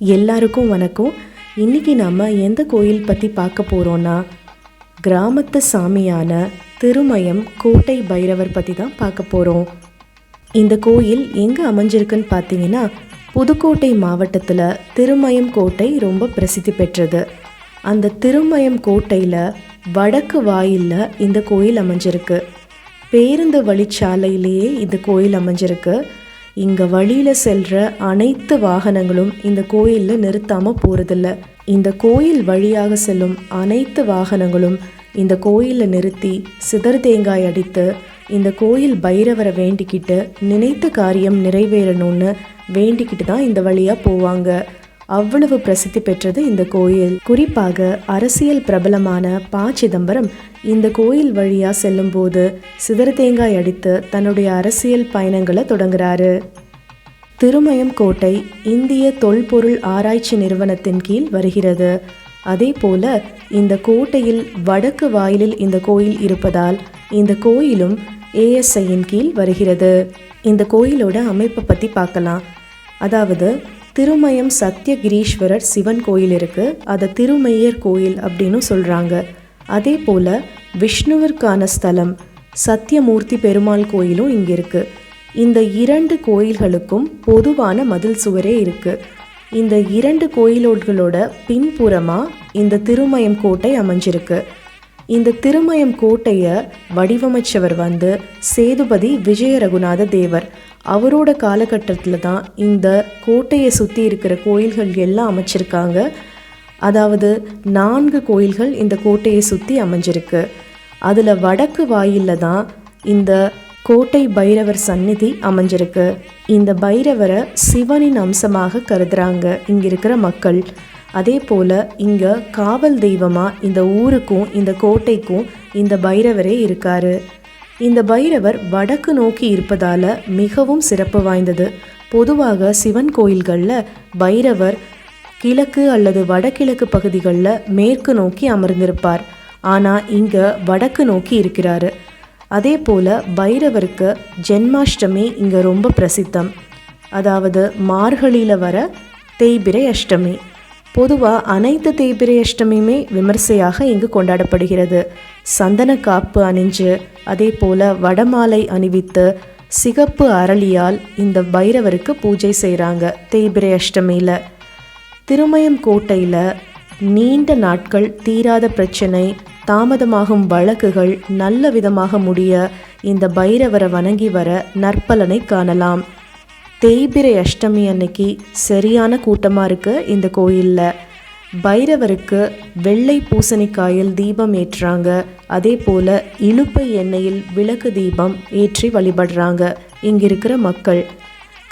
எல்லாருக்கும் வணக்கம். இன்னைக்கு நம்ம எந்த கோயில் பற்றி பார்க்க போகிறோன்னா கிராமத்து சாமியான திருமயம் கோட்டை பைரவர் பற்றி தான் பார்க்க போகிறோம் இந்த கோயில் எங்கே அமைஞ்சிருக்குன்னு பார்த்தீங்கன்னா புதுக்கோட்டை மாவட்டத்தில் திருமயம் கோட்டை ரொம்ப பிரசித்தி பெற்றது. அந்த திருமயம் கோட்டையில் வடக்கு வாயிலில் இந்த கோயில் அமைஞ்சிருக்கு. பேருந்து வழிச்சாலையிலேயே இந்த கோயில் அமைஞ்சிருக்கு. இங்கே வழியில் செல்கிற அனைத்து வாகனங்களும் இந்த கோயிலில் நிறுத்தாமல் போகிறதில்ல இந்த கோயில் வழியாக செல்லும் அனைத்து வாகனங்களும் இந்த கோயிலில் நிறுத்தி சிதறு தேங்காய் அடித்து இந்த கோயில் பைரவரை வேண்டிக்கிட்டு நினைத்த காரியம் நிறைவேறணும்னு வேண்டிக்கிட்டு தான் இந்த வழியாக போவாங்க. அவ்வளவு பிரசித்தி பெற்றது இந்த கோயில். குறிப்பாக அரசியல் பிரபலமான ப. சிதம்பரம் இந்த கோயில் வழியா செல்லும்போது சிதறு தேங்காய் அடித்து தன்னுடைய அரசியல் பயணங்களை தொடங்குறாரு. திருமயம் கோட்டை இந்திய தொல்பொருள் ஆராய்ச்சி நிறுவனத்தின் கீழ் வருகிறது. அதே போல இந்த கோட்டையில் வடக்கு வாயிலில் இந்த கோயில் இருப்பதால் இந்த கோயிலும் ஏஎஸ்ஐயின் கீழ் வருகிறது. இந்த கோயிலோட அமைப்பை பற்றி பார்க்கலாம். அதாவது திருமயம் சத்தியகிரீஸ்வரர் சிவன் கோயில் இருக்குது அதை திருமையர் கோயில் அப்படின்னு சொல்கிறாங்க அதே போல் விஷ்ணுவிற்கான ஸ்தலம் சத்தியமூர்த்தி பெருமாள் கோயிலும் இங்கே இருக்குது இந்த இரண்டு கோயில்களுக்கும் பொதுவான மதில் சுவரே இருக்குது இந்த இரண்டு கோயிலோட்களோட பின்புறமாக இந்த திருமயம் கோட்டை அமைஞ்சிருக்கு. இந்த திருமயம் கோட்டையை வடிவமைச்சவர் வந்து சேதுபதி விஜய ரகுநாத தேவர். அவரோட காலகட்டத்தில் தான் இந்த கோட்டையை சுற்றி இருக்கிற கோயில்கள் எல்லாம் அமைச்சிருக்காங்க. அதாவது நான்கு கோயில்கள் இந்த கோட்டையை சுற்றி அமைஞ்சிருக்கு. அதில் வடக்கு வாயிலில் தான் இந்த கோட்டை பைரவர் சந்நிதி அமைஞ்சிருக்கு. இந்த பைரவரை சிவனின் அம்சமாக கருதுறாங்க இங்கே இருக்கிற மக்கள். அதே போல் இங்கே காவல் தெய்வமாக இந்த ஊருக்கும் இந்த கோட்டைக்கும் இந்த பைரவரே இருக்கார். இந்த பைரவர் வடக்கு நோக்கி இருப்பதால் மிகவும் சிறப்பு வாய்ந்தது. பொதுவாக சிவன் கோயில்களில் பைரவர் கிழக்கு அல்லது வடகிழக்கு பகுதிகளில் மேற்கு நோக்கி அமர்ந்திருப்பார். ஆனால் இங்கே வடக்கு நோக்கி இருக்கிறாரு. அதே போல் பைரவருக்கு ஜென்மாஷ்டமி இங்கே ரொம்ப பிரசித்தம். அதாவது மார்கழியில் வர தேய்பிரை அஷ்டமி. பொதுவாக அனைத்து தேய்பிரை அஷ்டமியுமே விமர்சையாக இங்கு கொண்டாடப்படுகிறது. சந்தன காப்பு அணிஞ்சு அதே போல் வடமாலை அணிவித்து சிகப்பு அரளியால் இந்த பைரவருக்கு பூஜை செய்கிறாங்க தேய்பிரை அஷ்டமியில். திருமயம் கோட்டையில் நீண்ட நாட்கள் தீராத பிரச்சனை தாமதமாகும் வழக்குகள் நல்ல விதமாக முடிய இந்த பைரவரை வணங்கி வர நற்பலனை காணலாம். தேய்பிரை அஷ்டமி அன்னைக்கு சரியான கூட்டமாக இருக்குது இந்த கோயிலில். பைரவருக்கு வெள்ளை பூசணிக்காயில் தீபம் ஏற்றுறாங்க அதே போல் இழுப்பை எண்ணெயில் விளக்கு தீபம் ஏற்றி வழிபடுறாங்க. இங்கே இருக்கிற மக்கள்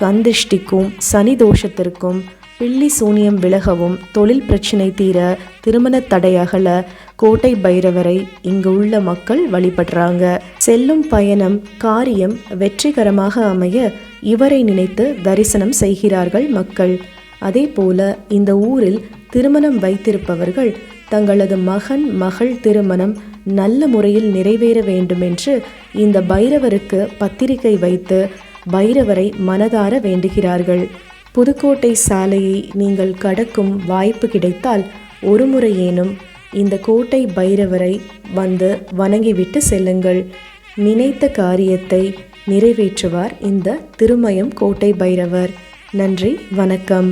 கந்திஷ்டிக்கும் சனி தோஷத்திற்கும் பில்லி சூனியம் விலகவும் தொழில் பிரச்சினை தீர திருமண தடையகல கோட்டை பைரவரை இங்கு உள்ள மக்கள் வழிபடுறாங்க. செல்லும் பயணம் காரியம் வெற்றிகரமாக அமைய இவரை நினைத்து தரிசனம் செய்கிறார்கள் மக்கள். அதே போல இந்த ஊரில் திருமணம் வைத்திருப்பவர்கள் தங்களது மகன் மகள் திருமணம் நல்ல முறையில் நிறைவேற வேண்டுமென்று இந்த பைரவருக்கு பத்திரிகை வைத்து பைரவரை மனதார வேண்டுகிறார்கள். புதுக்கோட்டை சாலையை நீங்கள் கடக்கும் வாய்ப்பு கிடைத்தால் ஒரு முறையேனும் இந்த கோட்டை பைரவரை வந்து வணங்கிவிட்டு செல்லுங்கள். நினைத்த காரியத்தை நிறைவேற்றுவார் இந்த திருமயம் கோட்டை பைரவர். நன்றி வணக்கம்.